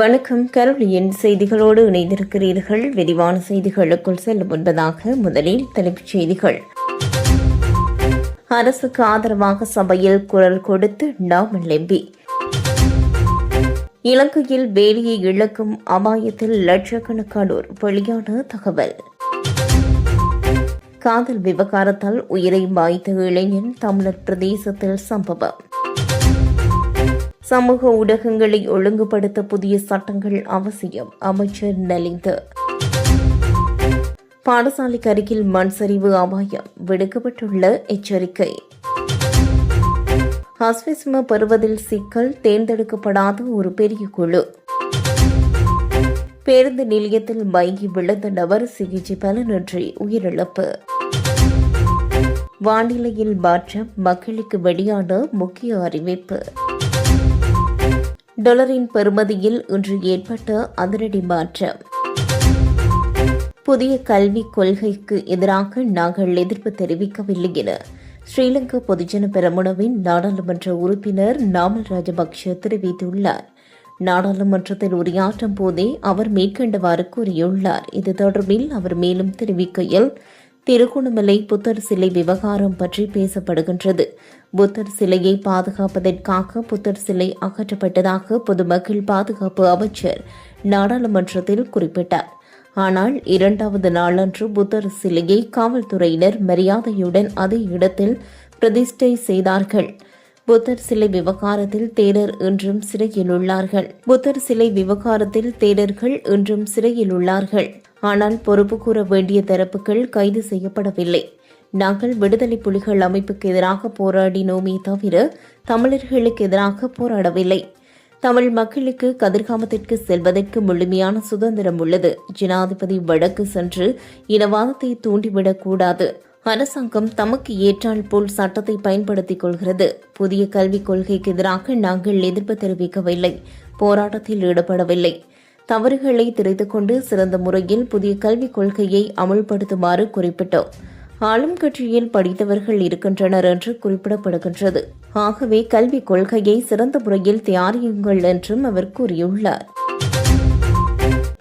வணக்கம் கரோலியின் செய்திகளோடு இணைந்திருக்கிறீர்கள். விரிவான செய்திகளுக்குள் செல்லும் முன்பதாக முதலில் தலைப்புச் செய்திகள். அரசுக்கு ஆதரவாக சபையில் குரல் கொடுத்து நாமல் எம்பி இலங்கையில் வேலியை இழக்கும் அபாயத்தில் லட்சக்கணக்கானோர் வெளியான தகவல். காதல் விவகாரத்தால் உயிரை மாய்த்த இளைஞன் தமிழர் பிரதேசத்தில் சம்பவம். சமூக ஊடகங்களை ஒழுங்குபடுத்த புதிய சட்டங்கள் அவசியம் அமைச்சர் நலிந்து. பாடசாலைக்கு அருகில் மண் சரிவு அபாயம் விடுக்கப்பட்டுள்ள எச்சரிக்கை. ஹஸ்விஸ்ம பெறுவதில் சிக்கல் தேர்ந்தெடுக்கப்படாத ஒரு பெரிய குழு. பேருந்து நிலையத்தில் மயங்கி விழுந்த நபர் சிகிச்சை பலனின்றி உயிரிழப்பு. வானிலையில் மாற்றம் மக்களுக்கு வெளியான முக்கிய அறிவிப்பு. டாலரின் பெறுமதியில் இன்று ஏற்பட்ட அதிரடி மாற்றம். புதிய கல்விக் கொள்கைக்கு எதிராக நாங்கள் எதிர்ப்பு தெரிவிக்கவில்லை என ஸ்ரீலங்கா பொதுஜன பெரமுனவின் நாடாளுமன்ற உறுப்பினர் நாமல் ராஜபக்ஷ தெரிவித்துள்ளார். நாடாளுமன்றத்தில் உரையாற்றும் போதே அவர் மேற்கண்டவாறு கூறியுள்ளார். இது தொடர்பில் அவர் மேலும் தெரிவிக்கையில் திருகோணமலை புத்தர் சிலை விவகாரம் பற்றி பேசப்படுகின்றது. புத்தர் சிலையை பாதுகாப்பதற்காக புத்தர் சிலை அகற்றப்பட்டதாக பொதுமக்கள் பாதுகாப்பு அமைச்சர் நாடாளுமன்றத்தில் குறிப்பிட்டார். ஆனால் இரண்டாவது நாளன்று புத்தர் சிலையை காவல்துறையினர் மரியாதையுடன் அதே இடத்தில் பிரதிஷ்டை செய்தார்கள். புத்தர் சிலை விவகாரத்தில் தேரர் இன்றும் சிறையில் உள்ளார்கள். புத்தர் சிலை விவகாரத்தில் தேரர்கள் இன்றும் சிறையில் உள்ளார்கள். ஆனால் பொறுப்பு கூற வேண்டிய தரப்புகள் கைது செய்யப்படவில்லை. நாங்கள் விடுதலை புலிகள் அமைப்புக்கு எதிராக போராடினோமே தவிர தமிழர்களுக்கு எதிராக போராடவில்லை. தமிழ் மக்களுக்கு கதிர்காமத்திற்கு செல்வதற்கு முழுமையான சுதந்திரம் உள்ளது. ஜனாதிபதி வடக்கு சென்று இனவாதத்தை தூண்டிவிடக் கூடாது. அரசாங்கம் தமக்கு ஏற்றால் போல் சட்டத்தை பயன்படுத்திக் கொள்கிறது. புதிய கல்விக் கொள்கைக்கு எதிராக நாங்கள் எதிர்ப்பு தெரிவிக்கவில்லை. போராட்டத்தில் ஈடுபடவில்லை. தவறுகளை திரைத்துக் கொண்டு சிறந்த முறையில் புதிய கல்விக் கொள்கையை அமுல்படுத்துமாறு குறிப்பிட்டோம். ஆளும் கட்சியில் படித்தவர்கள் இருக்கின்றனர் என்று குறிப்பிடப்படுகின்றது. ஆகவே கல்விக் கொள்கையை சிறந்த முறையில் தயாரியுங்கள் என்றும் அவர் கூறியுள்ளார்.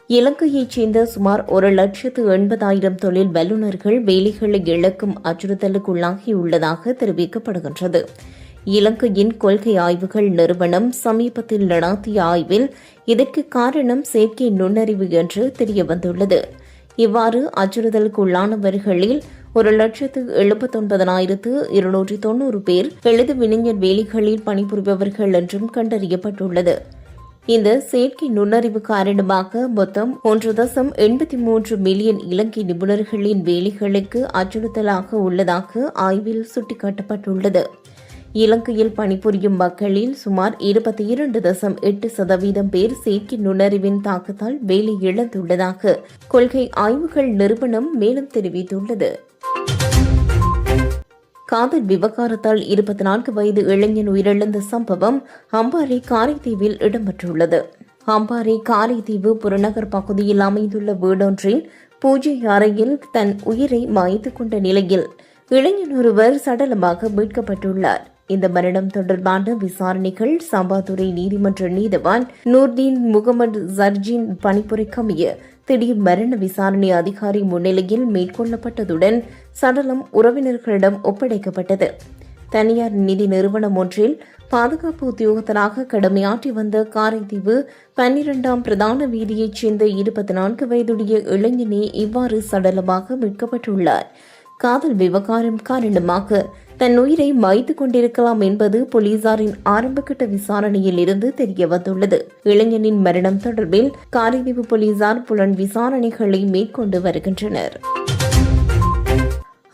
இலங்கையைச் சேர்ந்த சுமார் ஒரு லட்சத்து எண்பதாயிரம் தொழில் வல்லுநர்கள் வேலைகளை இழக்கும் அச்சுறுத்தலுக்குள்ளாகியுள்ளதாக தெரிவிக்கப்படுகின்றது. இலங்கையின் கொள்கை ஆய்வுகள் நிறுவனம் சமீபத்தில் நடாத்திய ஆய்வில் இதற்கு காரணம் செயற்கை நுண்ணறிவு என்று தெரியவந்துள்ளது. இவ்வாறு அச்சுறுத்தலுக்குள்ளானவர்களில் ஒரு லட்சத்து எழுபத்தொன்பதனாயிரத்து இருநூற்றி தொன்னூறு பேர் எழுது வினைஞர் வேலைகளில் பணிபுரிபவர்கள் என்றும் கண்டறியப்பட்டுள்ளது. இந்த செயற்கை நுண்ணறிவு காரணமாக மொத்தம் ஒன்று தசம் எண்பத்தி மூன்று மில்லியன் இலங்கை நிபுணர்களின் வேலைகளுக்கு அச்சுறுத்தலாக உள்ளதாக ஆய்வில் சுட்டிக்காட்டப்பட்டுள்ளது. இலங்கையில் பணிபுரியும் மக்களில் சுமார் இருபத்தி இரண்டு தசம் எட்டு சதவீதம் பேர் செயற்கை நுண்ணறிவின் தாக்கத்தால் வேலை இழந்துள்ளதாக கொள்கை ஆய்வுகள் நிறுவனம் மேலும் தெரிவித்துள்ளது. காதல் விவகாரத்தால் இருபத்தி நான்கு வயது இளைஞன் உயிரிழந்த சம்பவம் அம்பாறை காரைதீவில் இடம்பெற்றுள்ளது. அம்பாறை காரைதீவு புறநகர் பகுதியில் அமைந்துள்ள வீடொன்றில் பூஜை அறையில் தன் உயிரை மாய்த்து கொண்ட நிலையில் இளைஞன் ஒருவர் சடலமாக மீட்கப்பட்டுள்ளார். இந்த மரணம் தொடர்பான விசாரணைகள் சம்பாதுரை நீதிமன்ற நீதவான் நூர்தீன் முகமது ஜர்ஜின் பணிப்புரைக்கமைய திடீர் மரண விசாரணை அதிகாரி முன்னிலையில் மேற்கொள்ளப்பட்டதுடன் சடலம் உறவினர்களிடம் ஒப்படைக்கப்பட்டது. தனியார் நிதி நிறுவனம் ஒன்றில் பாதுகாப்பு உத்தியோகத்தராக கடமையாற்றி வந்த காரைதீவு பன்னிரண்டாம் பிரதான வீதியைச் சேர்ந்த இருபத்தி நான்கு வயதுடைய இளைஞனே இவ்வாறு சடலமாக மீட்கப்பட்டுள்ளார். காதல் விவகாரம் காரணமாக தன் உயிரை மாய்த்து கொண்டிருக்கலாம் என்பது போலீசாரின் ஆரம்பகட்ட விசாரணையில் இருந்து தெரியவந்துள்ளது. இளைஞனின் மரணம் தொடர்பில் காரைதீவு போலீசார் புலன் விசாரணைகளை மேற்கொண்டு வருகின்றனர்.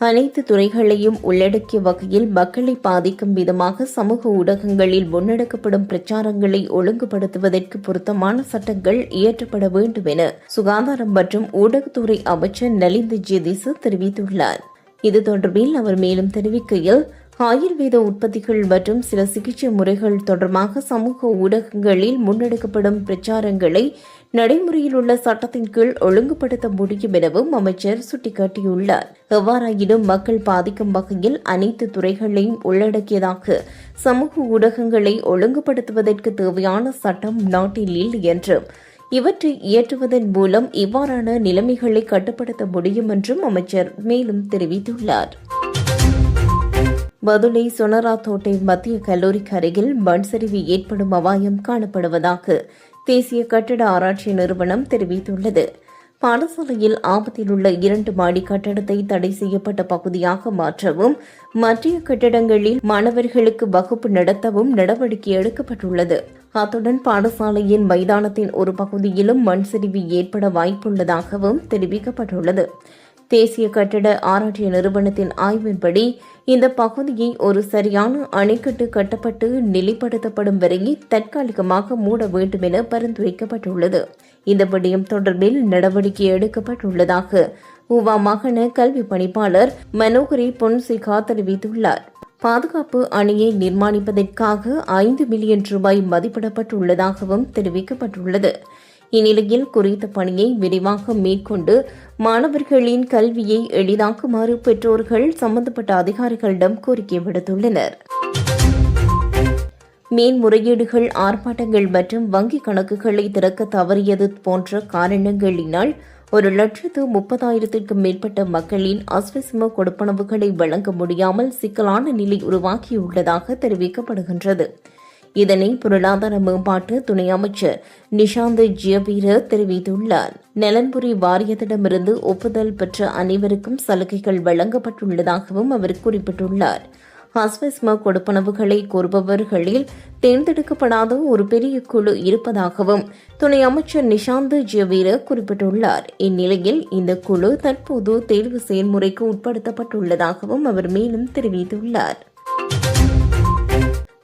அனைத்து துறைகளையும் உள்ளடக்கிய வகையில் மக்களை பாதிக்கும் விதமாக சமூக ஊடகங்களில் முன்னெடுக்கப்படும் பிரச்சாரங்களை ஒழுங்குபடுத்துவதற்கு பொருத்தமான சட்டங்கள் இயற்றப்பட வேண்டும் என சுகாதாரம் மற்றும் ஊடகத்துறை அமைச்சர் நலிந்த ஜெதிசு தெரிவித்துள்ளார். இது தொடர்பில் அவர் மேலும் தெரிவிக்கையில் ஆயுர்வேத உற்பத்திகள் மற்றும் சில சிகிச்சை முறைகள் தொடர்பாக சமூக ஊடகங்களில் முன்னெடுக்கப்படும் பிரச்சாரங்களை நடைமுறையில் உள்ள சட்டத்தின் கீழ் ஒழுங்குபடுத்த முடியும் எனவும் அமைச்சர் சுட்டிக்காட்டியுள்ளார். எவ்வாறாயினும் மக்கள் பாதிக்கும் வகையில் அனைத்து துறைகளையும் உள்ளடக்கியதாக சமூக ஊடகங்களை ஒழுங்குபடுத்துவதற்கு தேவையான சட்டம் நாட்டில் இல்லை என்றும் இவற்றை இயற்றுவதன் மூலம் இவ்வாறான நிலைமைகளை கட்டுப்படுத்த முடியும் என்றும் அமைச்சர் மேலும் தெரிவித்துள்ளார். மதுரை சுனராத்தோட்டை மத்திய கல்லூரிக்கு அருகில் மண் சரிவு ஏற்படும் அபாயம் காணப்படுவதாக தேசிய கட்டட ஆராய்ச்சி நிறுவனம் தெரிவித்துள்ளது. பாடசாலையில் ஆபத்தில் உள்ள இரண்டு மாடி கட்டடத்தை தடை செய்யப்பட்ட பகுதியாக மாற்றவும் மற்ற கட்டடங்களில் மாணவர்களுக்கு வகுப்பு நடத்தவும் நடவடிக்கை எடுக்கப்பட்டுள்ளது. அத்துடன் பாடசாலையின் மைதானத்தின் ஒரு பகுதியிலும் மண் சரிவு ஏற்பட வாய்ப்புள்ளதாகவும் தெரிவிக்கப்பட்டுள்ளது. தேசிய கட்டட ஆராய்ச்சி நிறுவனத்தின் ஆய்வின்படி இந்த பகுதியை ஒரு சரியான அணைக்கட்டு கட்டப்பட்டு நிலைப்படுத்தப்படும் வரை தற்காலிகமாக மூட வேண்டும் என பரிந்துரைக்கப்பட்டுள்ளது. இந்த விடயம் தொடர்பில் நடவடிக்கை எடுக்கப்பட்டுள்ளதாக உவா மாகாண கல்வி பணிப்பாளர் மனோகரி பொன்சிகா தெரிவித்துள்ளார். பாதுகாப்பு அணியை நிர்மாணிப்பதற்காக ஐந்து மில்லியன் ரூபாய் மதிப்பிடப்பட்டுள்ளதாகவும் தெரிவிக்கப்பட்டுள்ளது. இந்நிலையில் குறித்த பணியை விரிவாக மேற்கொண்டு மாணவர்களின் கல்வியை எளிதாக்குமாறு பெற்றோர்கள் சம்பந்தப்பட்ட அதிகாரிகளிடம் கோரிக்கை விடுத்துள்ளனர். மேன்முறையீடுகள் ஆர்ப்பாட்டங்கள் மற்றும் வங்கிக் கணக்குகளை திறக்க தவறியது போன்ற காரணங்களினால் ஒரு லட்சத்து முப்பதாயிரத்திற்கும் மேற்பட்ட மக்களின் அஸ்வசிம கொடுப்பனவுகளை வழங்க முடியாமல் சிக்கலான நிலை உருவாக்கியுள்ளதாக தெரிவிக்கப்படுகின்றது. இதனை பொருளாதார மேம்பாட்டு துணை அமைச்சர் நிஷாந்த் ஜியபீர தெரிவித்துள்ளார். நலன்புரி வாரியத்திடமிருந்து ஒப்புதல் பெற்ற அனைவருக்கும் சலுகைகள் வழங்கப்பட்டுள்ளதாகவும் அவர் குறிப்பிட்டுள்ளார். ஹஸ்வஸ்ம கொடுப்பனவுகளை கோருபவர்களில் தேர்ந்தெடுக்கப்படாத ஒரு பெரிய குழு இருப்பதாகவும் துணை அமைச்சர் நிஷாந்த் ஜவீர குறிப்பிட்டுள்ளார். இந்நிலையில் இந்த குழு தற்போது தேர்வு செயல்முறைக்கு உட்படுத்தப்பட்டுள்ளதாகவும் அவர் மேலும் தெரிவித்துள்ளார்.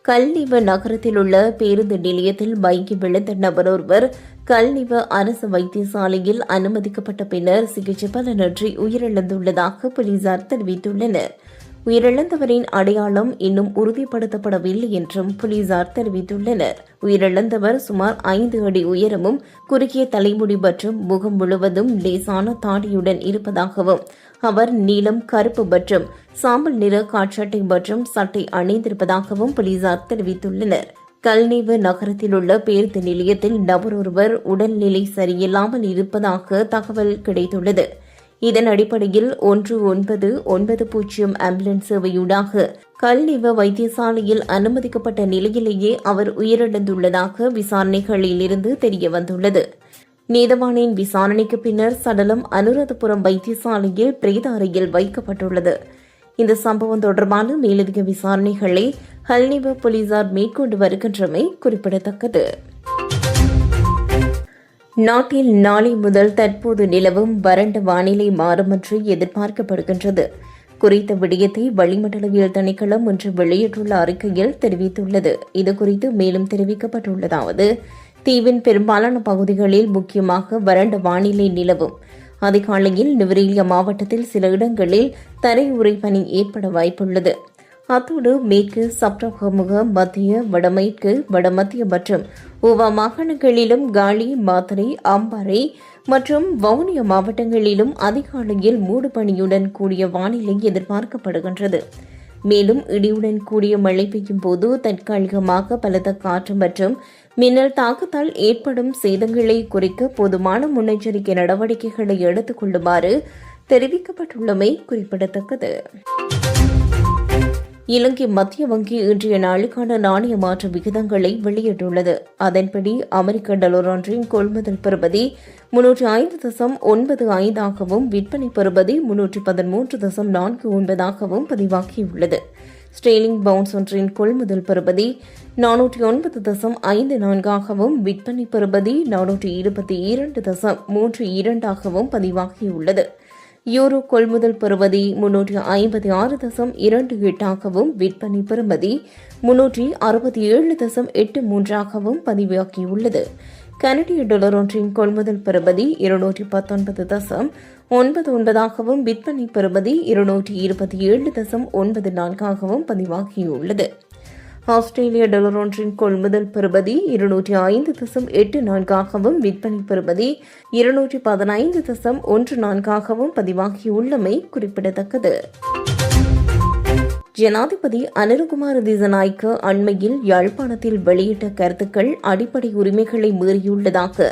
கல்நிவ நகரத்தில் உள்ள பேருந்து நிலையத்தில் பைக்கி விழுந்த நபர் ஒருவர் கல்நிவ அரசு வைத்தியசாலையில் அனுமதிக்கப்பட்ட பின்னர் சிகிச்சை பலனற்றி உயிரிழந்துள்ளதாக போலீசார் தெரிவித்துள்ளனர். உயிரிழந்தவரின் அடையாளம் இன்னும் உறுதிப்படுத்தப்படவில்லை என்றும் போலீசார் தெரிவித்துள்ளனர். உயிரிழந்தவர் சுமார் ஐந்து அடி உயரமும் குறுகிய தலைமுடி மற்றும் முகம் முழுவதும் லேசான தாடியுடன் இருப்பதாகவும் அவர் நீலம் கருப்பு மற்றும் சாம்பல் நிற காட்சட்டை மற்றும் சட்டை அணிந்திருப்பதாகவும் போலீசார் தெரிவித்துள்ளனர். கல்நீவு நகரத்தில் உள்ள பேருந்து நிலையத்தில் நபர் ஒருவர் உடல்நிலை சரியில்லாமல் இருப்பதாக தகவல் கிடைத்துள்ளது. இதன் அடிப்படையில் ஒன்று ஒன்பது ஒன்பது பூஜ்ஜியம் ஆம்புலன்ஸ் சேவையூடாக கல்நிவ வைத்தியசாலையில் அனுமதிக்கப்பட்ட நிலையிலேயே அவர் உயிரிழந்துள்ளதாக விசாரணைகளில் இருந்து தெரியவந்துள்ளது. நீதவானின் விசாரணைக்கு பின்னர் சடலம் அனுராதபுரம் வைத்தியசாலையில் பிரேத அறையில் வைக்கப்பட்டுள்ளது. இந்த சம்பவம் தொடர்பான மேலதிக விசாரணைகளை ஹல்னிவ போலீசார் மேற்கொண்டு வருகின்றமை குறிப்பிடத்தக்கது. நாட்டில் நாளை முதல் தற்போது நிலவும் வறண்ட வானிலை மாறுமென்று எதிர்பார்க்கப்படுகின்றது. குறித்த விடயத்தை வளிமண்டலவியல் திணைக்களம் ஒன்று வெளியிட்டுள்ள அறிக்கையில் தெரிவித்துள்ளது. இதுகுறித்து மேலும் தெரிவிக்கப்பட்டுள்ளதாவது தீவின் பெரும்பாலான பகுதிகளில் முக்கியமாக வறண்ட வானிலை நிலவும். அதிகாலையில் நுவரேலியா மாவட்டத்தில் சில இடங்களில் தரை உரைப்பனி ஏற்பட வாய்ப்புள்ளது. அத்தோடு மேற்கு சப்ரகமுக மத்திய வடமேற்கு வடமத்திய மற்றும் உவ மாகாணங்களிலும் காலி மாத்தரை அம்பாறை மற்றும் வவுனியா மாவட்டங்களிலும் அதிகாலையில் மூடுபனியுடன் கூடிய வானிலை எதிர்பார்க்கப்படுகின்றது. மேலும் இடியுடன் கூடிய மழை பெய்யும் போது தற்காலிகமாக பலத்த காற்று மற்றும் மின்னல் தாக்கத்தால் ஏற்படும் சேதங்களை குறைக்க போதுமான முன்னெச்சரிக்கை நடவடிக்கைகளை எடுத்துக் கொள்ளுமாறு தெரிவிக்கப்பட்டுள்ளமை குறிப்பிடத்தக்கது. இலங்கை மத்திய வங்கி இன்றைய நாளுக்கான நாணய மாற்ற விகிதங்களை வெளியிட்டுள்ளது. அதன்படி அமெரிக்க டாலர் ஒன்றின் கொள்முதல் பெறுபதி முன்னூற்றி ஐந்து தசம் ஒன்பது ஐந்தாகவும் விற்பனை பெறுபதி முன்னூற்றி பதிமூன்று தசம் நான்கு ஒன்பதாகவும் பதிவாகியுள்ளது. ஸ்டேலிங் பவுன்ஸ் ஒன்றின் கொள்முதல் பெறுபதி நானூற்றி ஒன்பது தசம் ஐந்து நான்காகவும் விற்பனை பெறுபதி நானூற்றி இருபத்தி இரண்டு தசம் மூன்று இரண்டாகவும் பதிவாகியுள்ளது. யூரோ கொள்முதல் பெறுவதி முன்னூற்றி ஐம்பத்தி ஆறு தசம் இரண்டு எட்டாகவும் விற்பனை பெறுமதி முன்னூற்றி அறுபத்தி ஏழு தசம் எட்டு மூன்றாகவும் பதிவாகியுள்ளது. கனடிய டாலர் ஒன்றின் கொள்முதல் பெறுமதி இருநூற்றி பத்தொன்பது தசம் ஒன்பது ஒன்பதாகவும் விற்பனை பெறுமதி இருநூற்றி இருபத்தி ஏழு தசம் ஒன்பது நான்காகவும் பதிவாகியுள்ளது. ஆஸ்திரேலிய டாலர் ஒன்றின் கொள்முதல் பெறுபதி இருநூற்றி ஐந்து தசம் எட்டு நான்காகவும் விற்பனை பெறுபதி இருநூற்றி பதினைந்து தசம் ஒன்று நான்காகவும் பதிவாகியுள்ளமை குறிப்பிடத்தக்கது. ஜனாதிபதி அனிருகுமார் திசநாய்க்கு அண்மையில் யாழ்ப்பாணத்தில் வெளியிட்ட கருத்துக்கள் அடிப்படை உரிமைகளை மீறியுள்ளதாக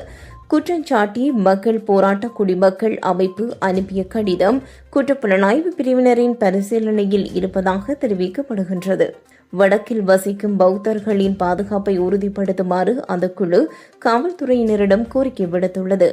குற்றஞ்சாட்டி மக்கள் போராட்ட குடிமக்கள் அமைப்பு அனுப்பிய கடிதம் குற்றப்புலனாய்வு பிரிவினரின் பரிசீலனையில் இருப்பதாக தெரிவிக்கப்படுகின்றது. வடக்கில் வசிக்கும் பௌத்தர்களின் பாதுகாப்பை உறுதிப்படுத்துமாறு அந்த குழு காவல்துறையினரிடம் கோரிக்கை விடுத்துள்ளது.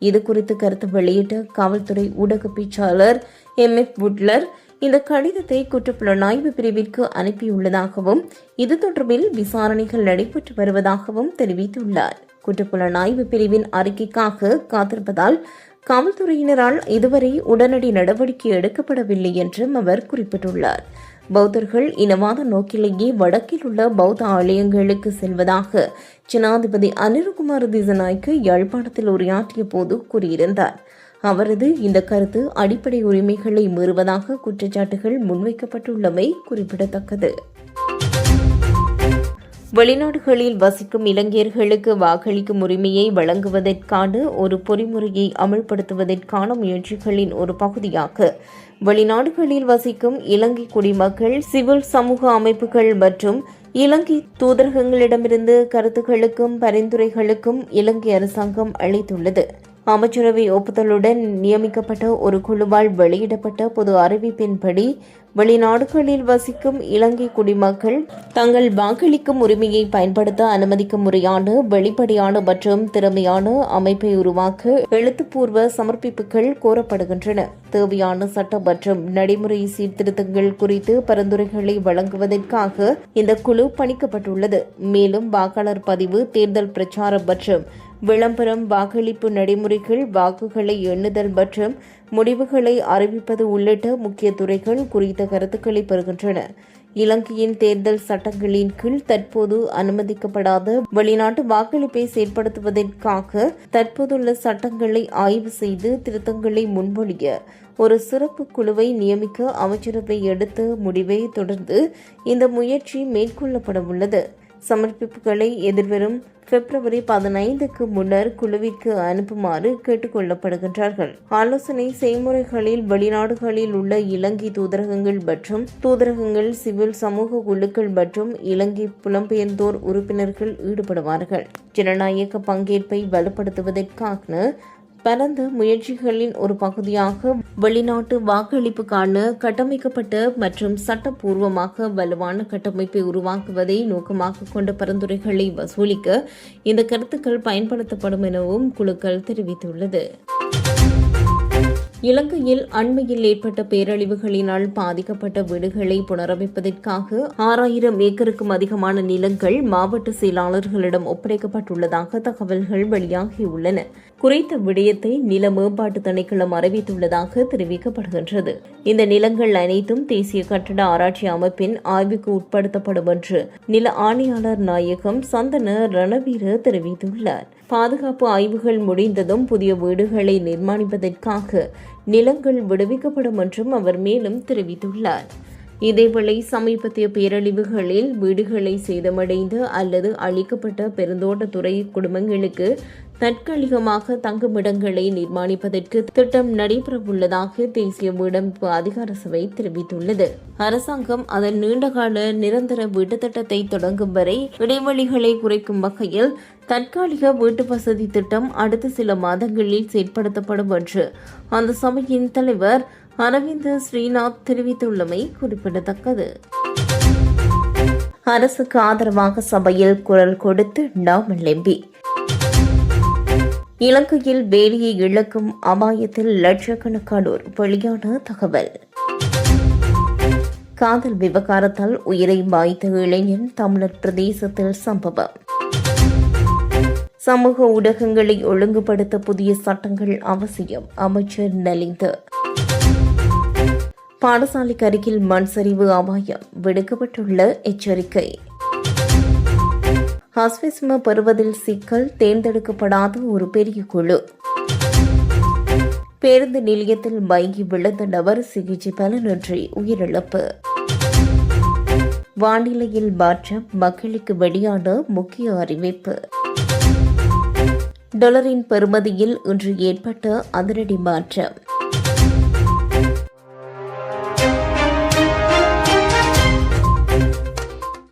இதுகுறித்து கருத்து வெளியிட்ட காவல்துறை ஊடக பேச்சாளர் எம். எஃப். புட்லர் இந்த கடிதத்தை குற்றப்புலனாய்வு பிரிவிற்கு அனுப்பியுள்ளதாகவும் இது தொடர்பில் விசாரணைகள் நடைபெற்று வருவதாகவும் தெரிவித்துள்ளார். குற்றப்புலனாய்வு பிரிவின் அறிக்கைக்காக காத்திருப்பதால் காவல்துறையினரால் இதுவரை உடனடி நடவடிக்கை எடுக்கப்படவில்லை என்றும் அவர் குறிப்பிட்டுள்ளார். பௌத்தர்கள் இனவாத நோக்கிலேயே வடக்கில் உள்ள பௌத்த ஆலயங்களுக்கு செல்வதாக ஜனாதிபதி அனிருகுமார் திசநாய்க்கு யாழ்ப்பாணத்தில் உரையாற்றிய போது கூறியிருந்தார். அவரது இந்த கருத்து அடிப்படை உரிமைகளை மீறுவதாக குற்றச்சாட்டுகள் முன்வைக்கப்பட்டுள்ளமை குறிப்பிடத்தக்கது. வெளிநாடுகளில் வசிக்கும் இளைஞர்களுக்கு வாக்களிக்கும் உரிமையை வழங்குவதற்கான ஒரு பொறிமுறையை அமல்படுத்துவதற்கான முயற்சிகளின் ஒரு பகுதியாக வெளிநாடுகளில் வசிக்கும் இலங்கை குடிமக்கள் சிவில் சமூக அமைப்புகள் மற்றும் இலங்கை தூதரகங்களிடமிருந்து கருத்துக்களுக்கும் பரிந்துரைகளுக்கும் இலங்கை அரசாங்கம் அளித்துள்ளது. அமைச்சரவை ஒப்புதலுடன் நியமிக்கப்பட்ட ஒரு குழுவால் வெளியிடப்பட்ட பொது அறிவிப்பின்படி வெளிநாடுகளில் வசிக்கும் இலங்கை குடிமக்கள் தங்கள் வாக்களிக்கும் உரிமையை பயன்படுத்த அனுமதிக்கும் முறையான வெளிப்படையான மற்றும் திறமையான அமைப்பை உருவாக்க எழுத்துப்பூர்வ சமர்ப்பிப்புகள் கோரப்படுகின்றன. தேவையான சட்ட மற்றும் நடைமுறை சீர்திருத்தங்கள் குறித்து பரிந்துரைகளை வழங்குவதற்காக இந்த குழு பணிக்கப்பட்டுள்ளது. மேலும் வாக்காளர் பதிவு தேர்தல் பிரச்சாரம் மற்றும் விளம்பரம் வாக்களிப்பு நடைமுறைகள் வாக்குகளை எண்ணுதல் மற்றும் முடிவுகளை அறிவிப்பது உள்ளிட்ட முக்கிய துறைகள் குறித்த கருத்துக்களை பெறுகின்றன. இலங்கையின் தேர்தல் சட்டங்களின் கீழ் தற்போது அனுமதிக்கப்படாத வெளிநாட்டு வாக்களிப்பை செயற்படுத்துவதற்காக தற்போதுள்ள சட்டங்களை ஆய்வு செய்து திருத்தங்களை முன்மொழிய ஒரு சிறப்பு குழுவை நியமிக்க அமைச்சரவை எடுத்த முடிவை தொடர்ந்து இந்த முயற்சி மேற்கொள்ளப்பட உள்ளது. சமர்ப்பிப்புகளை எதிர்வரும் பிப்ரவரி பதினைந்துக்கு முன்னர் குழுவிற்கு அனுப்புமாறு கேட்டுக்கொள்ளப்படுகின்றார்கள். ஆலோசனை செய்முறைகளில் வெளிநாடுகளில் உள்ள இலங்கை தூதரகங்கள் மற்றும் தூதரகங்கள் சிவில் சமூக குழுக்கள் மற்றும் இலங்கை புலம்பெயர்ந்தோர் உறுப்பினர்கள் ஈடுபடுவார்கள். ஜனநாயக பங்கேற்பை வலுப்படுத்துவதற்காக பரந்த முயற்சிகளின் ஒரு பகுதியாக வெளிநாட்டு வாக்களிப்புக்கான கட்டமைக்கப்பட்ட மற்றும் சட்டப்பூர்வமாக வலுவான கட்டமைப்பை உருவாக்குவதை நோக்கமாக கொண்ட பரிந்துரைகளை வசூலிக்க இந்த கருத்துக்கள் பயன்படுத்தப்படும் எனவும் குழுக்கள் தெரிவித்துள்ளது. இலங்கையில் அண்மையில் ஏற்பட்ட பேரழிவுகளினால் பாதிக்கப்பட்ட வீடுகளை புனரமைப்பதற்காக ஆறாயிரம் ஏக்கருக்கும் அதிகமான நிலங்கள் மாவட்ட செயலாளர்களிடம் ஒப்படைக்கப்பட்டுள்ளதாக தகவல்கள் வெளியாகியுள்ளன. குறித்த விடயத்தை நில மேம்பாட்டு திணைக்களம் அறிவித்துள்ளதாக தெரிவிக்கப்படுகின்றது. இந்த நிலங்கள் அனைத்தும் தேசிய கட்டட ஆராய்ச்சி அமைப்பின் ஆய்வுக்கு உட்படுத்தப்படும் என்று நில ஆணையாளர் நாயகம் சந்தன ரணவீர தெரிவித்துள்ளார். பாதுகாப்பு ஆய்வுகள் முடிந்ததும் புதிய வீடுகளை நிர்மாணிப்பதற்காக நிலங்கள் விடுவிக்கப்படும் என்றும் அவர் மேலும் தெரிவித்துள்ளார். இதேவேளை சமீபத்திய பேரழிவுகளில் வீடுகளை சேதமடைந்த அல்லது அழிக்கப்பட்ட பெருந்தோட்டத்துறை குடும்பங்களுக்கு தற்காலிகமாக தங்குமிடங்களை நிர்மாணிப்பதற்கு திட்டம் நடைபெறவுள்ளதாக தேசிய வீடமைப்பு அதிகார சபை தெரிவித்துள்ளது. அரசாங்கம் அதன் நீண்டகால நிரந்தர வீட்டு திட்டத்தை தொடங்கும் வரை இடைவெளிகளை குறைக்கும் வகையில் தற்காலிக வீட்டு வசதி திட்டம் அடுத்த சில மாதங்களில் செயற்படுத்தப்படும் என்று அந்த சபையின் தலைவர் அரவிந்த் ஸ்ரீநாத் தெரிவித்துள்ளமை குறிப்பிடத்தக்கது. அரசுக்கு ஆதரவாக சபையில் குரல் கொடுத்து நாமல் எம்பி இலங்கையில் வேலியை இழக்கும் அபாயத்தில் லட்சக்கணக்கானோர் வெளியான தகவல். காதல் விவகாரத்தால் உயிரை மாய்த்த இளைஞன் தமிழர் பிரதேசத்தில் சம்பவம். சமூக ஊடகங்களை ஒழுங்குபடுத்த புதிய சட்டங்கள் அவசியம் அமைச்சர் நலிந்து. பாடசாலைக்கு அருகில் மண் சரிவு அபாயம் விடுக்கப்பட்டுள்ள எச்சரிக்கை. ஹஸ்விஸ்ம பெறுவதில் சிக்கல் தேர்ந்தெடுக்கப்படாத ஒரு பெரிய குழு. பேருந்து நிலையத்தில் மயங்கி விழுந்த நபர் சிகிச்சை பலனின்றி உயிரிழப்பு. வானிலையில் மாற்றம் மக்களுக்கு வெளியான முக்கிய அறிவிப்பு. டாலரின் பெறுமதியில் இன்று ஏற்பட்ட அதிரடி மாற்றம்.